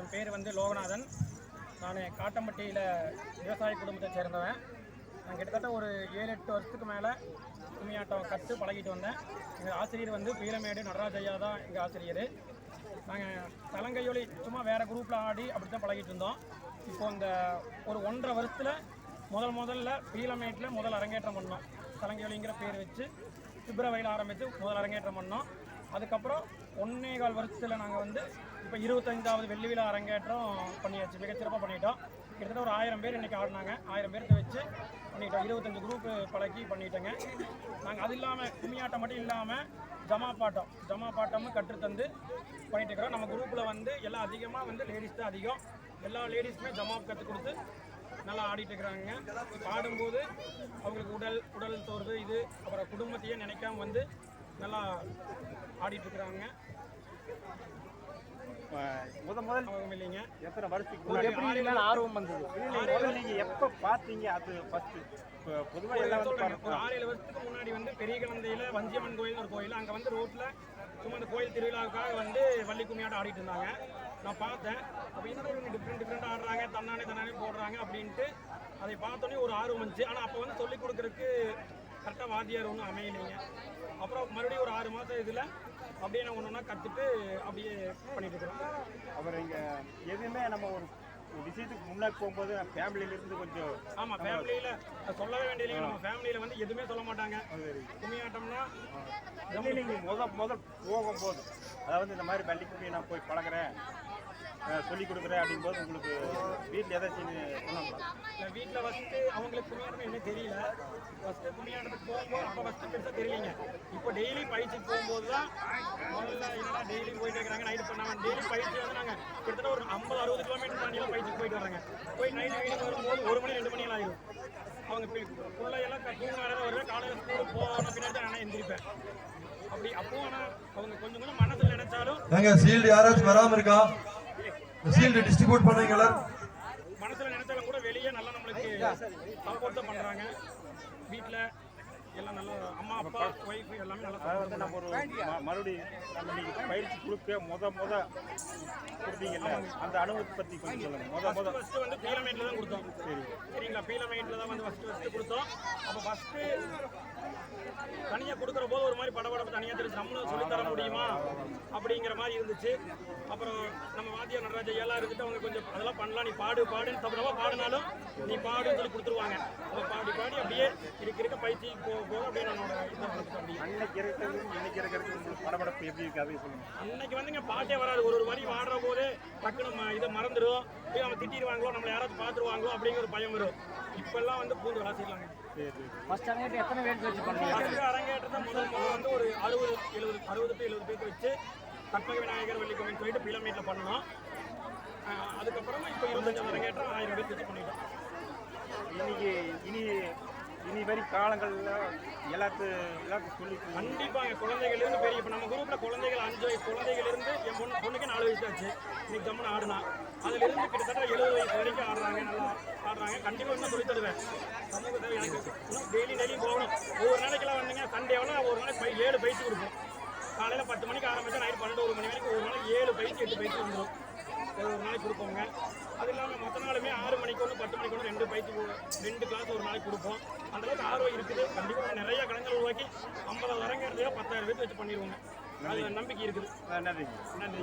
என் பேர் வந்து லோகநாதன். நான் காட்டம்பட்டியில் விவசாய குடும்பத்தை சேர்ந்தவன். நான் கிட்டத்தட்ட ஒரு ஏழு எட்டு வருஷத்துக்கு மேலே கும்மியாட்டம் கற்று பழகிட்டு வந்தேன். எங்கள் ஆசிரியர் வந்து பீலமேடு நடராஜையா தான் எங்கள் ஆசிரியர். நாங்கள் தலங்கையொலி சும்மா வேறு குரூப்பில் ஆடி அப்படி தான் பழகிட்டு இருந்தோம். இப்போ இந்த ஒரு ஒன்றரை வருஷத்தில் முதல் முதல்ல பீலமேட்டில் முதல் அரங்கேற்றம் பண்ணோம். தலங்கையொலிங்கிற பேர் வச்சு பிப்ரவரியில் ஆரம்பித்து முதல் அரங்கேற்றம் பண்ணோம். அதுக்கப்புறம் ஒன்னே கால் வருஷத்தில் நாங்கள் வந்து இப்போ இருபத்தஞ்சாவது வெள்ளி விழா அரங்கேற்றம் பண்ணியாச்சு மிகச்சிறப்பாக பண்ணிட்டோம். கிட்டத்தட்ட ஒரு ஆயிரம் பேர் இன்றைக்கி ஆடினாங்க. ஆயிரம் பேர்த்த வச்சு பண்ணிட்டோம். இருபத்தஞ்சு குரூப்பு பழக்கி பண்ணிட்டோங்க. நாங்கள் அது இல்லாமல் கும்மியாட்டம் மட்டும் இல்லாமல் ஜமா பாட்டம் ஜமா பாட்டமும் கற்றுத்தந்து பண்ணிட்டு இருக்கிறோம். நம்ம குரூப்பில் வந்து எல்லாம் அதிகமாக வந்து லேடிஸ் தான் அதிகம். எல்லா லேடிஸுமே ஜமா கற்றுக் கொடுத்து நல்லா ஆடிட்டு இருக்கிறாங்க. பாடும்போது அவங்களுக்கு உடல் உடல் தோர்வு இது அப்புறம் குடும்பத்தையே நினைக்காம வந்து நல்லா ஆடிட்டு இருக்கிறாங்க முத முதல் இல்லைங்க. எத்தனை வருஷத்துக்கு எப்படி ஆர்வம் வந்தது. இல்ல, முதல்ல நீங்க எப்ப பாத்தீங்க அது ஃபர்ஸ்ட் பொதுவா எல்லாம் வந்து ஒரு ஆறு ஏழு வருஷத்துக்கு முன்னாடி வந்து பெரிய கலந்தையில வஞ்சியம்மன் கோயில் ஒரு கோயில். அங்க வந்து ரோட்ல சும்மா அந்த கோயில் திருவிழாவுக்காக வந்து வள்ளி கும்மியாட்டம் ஆடிட்டு இருந்தாங்க. நான் பார்த்தேன். அப்போ இன்னொரு டிஃப்ரெண்ட் டிஃப்ரெண்ட் ஆடுறாங்க தன்னானே தன்னானே போடுறாங்க அப்படின்ட்டு அதை பார்த்தோன்னே ஒரு ஆர்வம் வந்துச்சு. ஆனால் அப்போ வந்து சொல்லிக் கொடுக்கறதுக்கு கரெக்டாக வாத்தியார் ஒன்றும் அமையலைங்க. அப்புறம் மறுபடியும் ஒரு ஆறு மாதம் இதில் அப்படியே நான் ஒன்று ஒன்றா கற்றுட்டு அப்படியே பண்ணிட்டு இருக்கிறோம். அவர் இங்க எதுவுமே நம்ம ஒரு விஷயத்துக்கு முன்னாடி போகும்போது ஃபேமிலியில இருந்து கொஞ்சம் ஆமாம் ஃபேமிலியில் சொல்லவே வேண்டியதில்லைங்க நம்ம ஃபேமிலியில் வந்து எதுவுமே சொல்ல மாட்டாங்க. கும்மியாட்டம்னா இல்லை நீங்க முத முத போகும்போது அதாவது இந்த மாதிரி பள்ளிக்குட்டி நான் போய் பழகுறேன். அஹ் சொல்லி கொடுக்குறேன் அப்படிங்கும்போது உங்களுக்கு வீட்டில் ஏதாச்சும் சொன்னாங்களா நான் வீட்டில் ஃபஸ்ட்டு அவங்களுக்கு கும்மியாட்டம் என்ன தெரியல. ஃபஸ்ட்டு கும்மியாட்டத்துக்கு போகும்போது அப்போ ஃபஸ்ட்டு பெருசாக தெரியலைங்க. இப்போ டெய்லி பயிற்சிக்கு போகும்போது தான் முதல்ல என்னடா டெய்லி போயிட்டு இருக்கிறாங்க நைட்டு பண்ணாங்க டெய்லி பயிற்சி வந்து நாங்கள் கிட்டத்தட்ட ஒரு ஐம்பது அறுபது கிலோமீட்டர் தாண்டியெல்லாம் பயிற்சிக்கு போயிட்டு வராங்க. போய் நைட்டு வீட்டுக்கு வரும்போது ஒரு மணி ரெண்டு மணி எல்லாம் ஆயிடும் அவங்க பி- பிள்ளையெல்லாம் தூங்க நேரம் வருவேன் காலையில் ஸ்கூலுக்கு போன பின்னாடி தான் நான் எந்திரிப்பேன். அப்படி அப்போ ஆனால் அவங்க கொஞ்சம் கொஞ்சம் மனசில் நினைச்சாலும் சீல்டு யாராச்சும் வராம இருக்கா? சீல்டு டிஸ்ட்ரிபியூட் பண்ணுவீங்களா மனசுல நினைச்சாலும் கூட வெளியே நல்லா நம்மளுக்கு சப்போர்ட் தான் பண்றாங்க. வீட்ல எல்லாம் நல்லா அம்மா அப்பா ஒய்ஃப் எல்லாமே நல்லா வந்து நம்ம ஒரு மறுபடியும் நம்ம பயிற்சி கொடுக்க முத முத கொடுத்தீங்கல்ல அந்த அனுபவத்தை பத்தி கொஞ்சம் சொல்லுங்க. முத முத. ஃபர்ஸ்ட் வந்து பீலமேட்ல தான் கொடுத்தோம். சரி சரிங்களா? பீலமேட்ல தான் வந்து ஃபர்ஸ்ட் ஃபர்ஸ்ட் கொடுத்தோம். அப்போ ஃபர்ஸ்ட் தனியா கொடுக்குற போது ஒரு மாதிரி படபடப்பு தனியா தெரிஞ்சு நம்மளும் தர முடியுமா? அப்படிங்கிற மாதிரி இருந்துச்சு. அப்புறம் நம்ம வாத்தியார் நடராஜ எல்லாம் இருந்துட்டு அவங்க கொஞ்சம் அதெல்லாம் பண்ணலாம். நீ பாடு பாடுன்னு தப்புறவா பாடினாலும் நீ பாடுன்னு சொல்லி கொடுத்துருவாங்க. அப்போ பாடி பாடி அப்படியே இருக்க இருக்க பயிற்சி போக போக அப்படியே நம்மளோட அன்னைக்கு இருக்கிறது இன்னைக்கு இருக்கிறது உங்களுக்கு படபடப்பு எப்படி இருக்கு அதை சொல்லுங்க. அன்னைக்கு வந்துங்க பாட்டே வராது. ஒரு ஒரு வரி பாடுற போது டக்குன்னு ம- இதை மறந்துடும் போய் அவங்க திட்டிடுவாங்களோ நம்மளை யாராவது பார்த்துருவாங்களோ அப்படிங்கிற ஒரு பயம் வரும். இப்பெல்லாம் வந்து பூந்து சரி ஃபர்ஸ்ட் அங்கே எத்தனை பேர் வச்சு பண்ணீங்க? அரங்கேற்றத்தை முதல் முதல் வந்து ஒரு அறுபது எழுபது அறுபது டு எழுபது பேருக்கு வச்சு கற்பக விநாயகர் வெள்ளிக்கோவில் சொல்லிட்டு பிலமீட்டில் பண்ணோம் அதுக்கப்புறமா இப்போ இருபத்தஞ்சு அரங்கேற்றம் ஆயிரம் பேருக்கு வச்சு பண்ணிட்டோம். இன்னைக்கு இனி இனி வரி காலங்கள்ல எல்லாத்து எல்லாத்துக்கும் சொல்லி கண்டிப்பாங்க குழந்தைகள் இருந்து பெரிய இப்போ நம்ம குரூப்ல குழந்தைகள் அஞ்சு வயசு குழந்தைகள் இருந்து என் பொண்ணு பொண்ணுக்கு நாலு வயசு ஆச்சு. இன்னைக்கு ஜம்முன்னு ஆடுனா. அதுல இருந்து கிட்டத்தட்ட எழுபது வயசு வரைக்கும் ஆடுறாங்க நல்லா ஆடுறாங்க. கண்டிப்பா இன்னும் சொல்லி தருவேன். சமூகத்தை எனக்கு இன்னும் டெய்லி டெய்லி போகணும். ஒவ்வொரு நாளைக்கெல்லாம் வந்தீங்க சண்டேவெல்லாம் ஒரு நாளைக்கு ஏழு பயிற்சி கொடுப்போம் காலையில பத்து மணிக்கு ஆரம்பிச்சா நைட் பன்னெண்டு ஒரு மணி வரைக்கும் ஒரு நாளைக்கு ஏழு பயிற்சி எட்டு பயிற்சி வந்துடும் ஒரு நாளைக்கு கொடுப்போங்க. அது இல்லாமல் மற்ற நாளுமே ஆறு மணிக்கு ஒன்று பத்து மணிக்கு ஒன்று ரெண்டு பயிற்சி ரெண்டு கிளாஸ் ஒரு நாளைக்கு கொடுப்போம். அந்த அளவுக்கு ஆர்வம் இருக்குது. கண்டிப்பாக நிறைய கலைஞர்கள் உருவாக்கி ஐம்பது அரங்கிறதுக்கு பத்தாயிரம் பேர் வச்சு பண்ணிடுவோங்க. அது நம்பிக்கை இருக்குது. நன்றிங்க. நன்றி